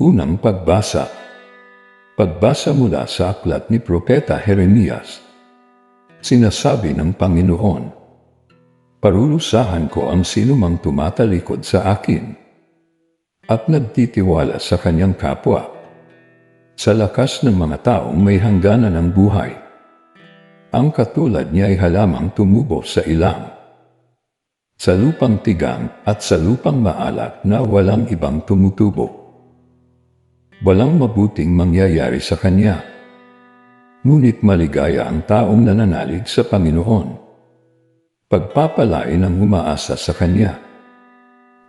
Unang pagbasa. Pagbasa mula sa aklat ni Propeta Jeremias. Sinasabi ng Panginoon, Parulusahan ko ang sinumang tumatalikod sa akin at nagtitiwala sa kanyang kapwa. Sa lakas ng mga taong may hangganan ng buhay. Ang katulad niya ay halamang tumubo sa ilang. Sa lupang tigang at sa lupang maalat na walang ibang tumutubo walang mabuting mangyayari sa kanya. Ngunit maligaya ang taong nananalig sa Panginoon. Pagpapalain ang umaasa sa Kanya.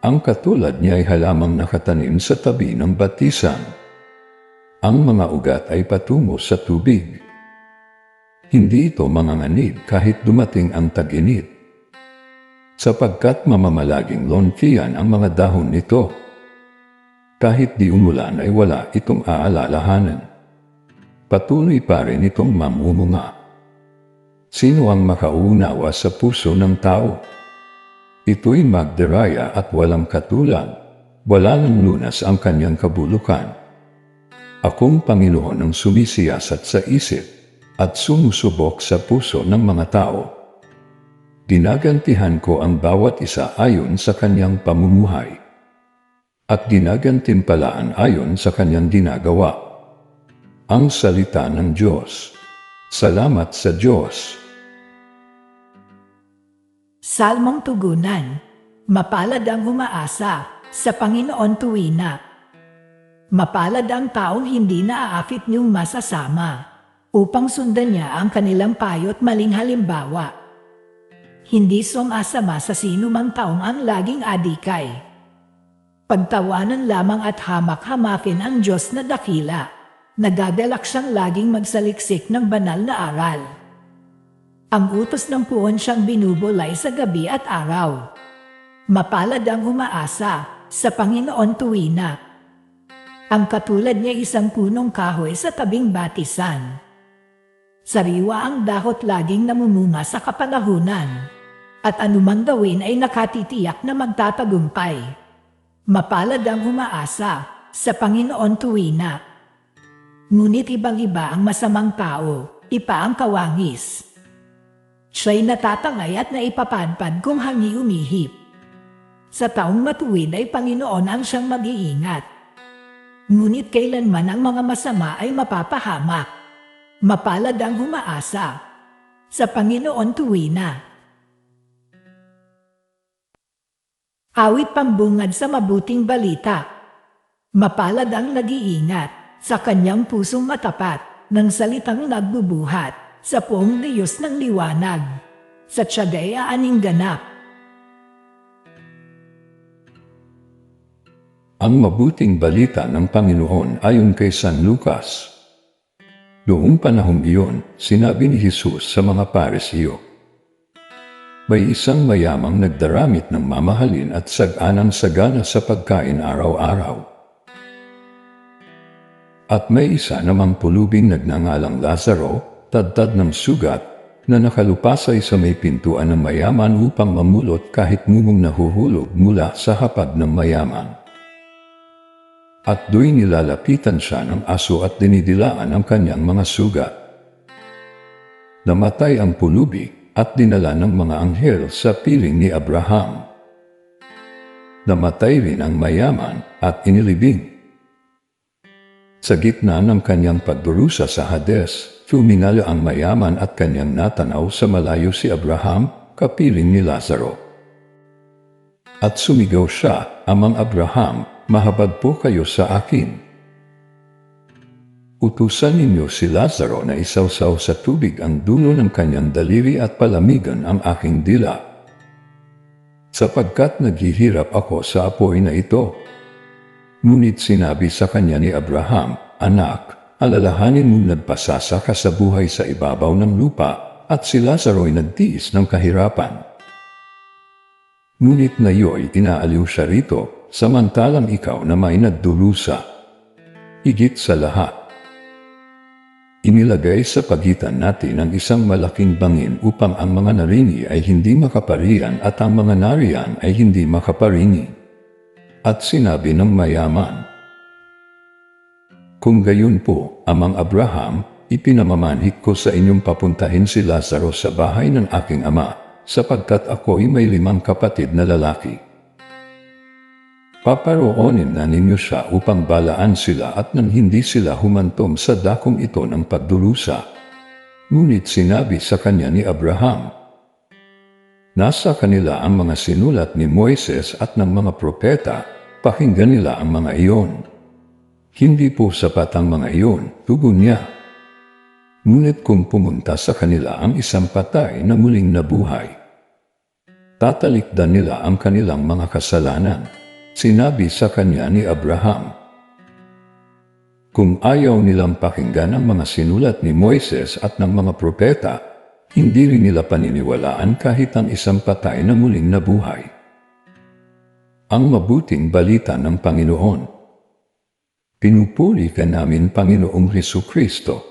Ang katulad niya ay halamang nakatanim sa tabi ng batisan. Ang mga ugat ay patungo sa tubig. Hindi ito manganganib kahit dumating ang tag-init. Sapagkat mamamalaging lontian ang mga dahon nito kahit di umulan ay wala itong aalalahanan. Patuloy pa rin itong mamumunga. Sino ang makaunawa sa puso ng tao? Ito'y magderaya at walang katulad. Wala ng lunas ang kanyang kabulukan. Akong Panginoon ang sumisiyasat sa isip at sumusubok sa puso ng mga tao. Ginagantihan ko ang bawat isa ayon sa kanyang pamumuhay at ginagantimpalaan ayon sa kanyang ginagawa. Ang salita ng Diyos. Salamat sa Diyos. Salmong Tugunan Mapalad ang umaasa sa Panginoon tuwina. Mapalad ang taong hindi naaafit niyong masasama upang sundan niya ang kanilang payo't maling halimbawa. Hindi sumasama sa sino mang taong ang laging adikay Pagtawanan lamang at hamak-hamakin ang Diyos na dakila. Nagagalak siyang laging magsaliksik ng banal na aral. Ang utos ng puon siyang binubulay sa gabi at araw. Mapalad ang umaasa sa Panginoon tuwina. Ang katulad niya isang punong kahoy sa tabing batisan. Sariwa ang dahot laging namumunga sa kapanahunan. At anumang gawin ay nakatitiyak na magtatagumpay. Mapalad ang umaasa sa Panginoon tuwina. Ngunit ibang-iba ang masamang tao, ipa ang kawangis. Siya'y natatangay at naipapadpad kung hangi umihip. Sa taong matuwid ay Panginoon ang siyang mag-iingat. Ngunit kailanman ang mga masama ay mapapahamak. Mapalad ang umaasa sa Panginoon tuwina. Awit pambungad sa mabuting balita. Mapalad ang nag-iingat sa kanyang pusong matapat ng salitang nagbubuhat sa poong Diyos ng liwanag. Sa tiyagay aaning ganap. Ang mabuting balita ng Panginoon ayon kay San Lucas. Noong panahong iyon, sinabi ni Jesus sa mga Parisiyo, may isang mayamang nagdaramit ng mamahalin at saganang sagana sa pagkain araw-araw. At may isa namang pulubing nagnangalang Lazaro, tadtad ng sugat, na nakalupasay sa may pintuan ng mayaman upang mamulot kahit mumong nahuhulog mula sa hapag ng mayaman. At do'y nilalapitan siya ng aso at dinidilaan ang kanyang mga sugat. Namatay ang pulubi at dinala ng mga anghel sa piling ni Abraham. Namatay rin ang mayaman at inilibing. Sa gitna ng kanyang pagdurusa sa Hades, tuminalo ang mayaman at kanyang natanaw sa malayo si Abraham, kapiling ni Lazaro. At sumigaw siya, Amang Abraham, mahabag po kayo sa akin Utusan ninyo si Lazaro na isawsaw sa tubig ang dulo ng kanyang daliri at palamigan ang aking dila. Sapagkat naghihirap ako sa apoy na ito. Ngunit sinabi sa kanya ni Abraham, Anak, alalahanin mong nagpasasa ka sa buhay sa ibabaw ng lupa at si Lazaro ay nagtiis ng kahirapan. Ngunit ngayoy inaaliw siya rito, samantalang ikaw na may nagdurusa. Higit sa lahat, Inilagay sa pagitan natin ang isang malaking bangin upang ang mga narini ay hindi makaparian at ang mga nariyan ay hindi makaparini. At sinabi ng mayaman, Kung gayon po, Amang Abraham, ipinamamanhik ko sa inyong papuntahin si Lazaro sa bahay ng aking ama, sapagkat ako'y may limang kapatid na lalaki. Paparoonin na ninyo siya upang balaan sila at nang hindi sila humantom sa dakong ito ng pagdurusa. Ngunit sinabi sa kanya ni Abraham, Nasa kanila ang mga sinulat ni Moises at ng mga propeta, pakinggan nila ang mga iyon. Hindi po sapat ang mga iyon, tugon niya. Ngunit kung pumunta sa kanila ang isang patay na muling nabuhay, tatalikdan nila ang kanilang mga kasalanan. Sinabi sa kanya ni Abraham, Kung ayaw nilang pakinggan ang mga sinulat ni Moises at ng mga propeta, hindi rin nila paniniwalaan kahit ang isang patay na muling nabuhay. Ang mabuting balita ng Panginoon. Pinupuli ka namin, Panginoong Heso Kristo,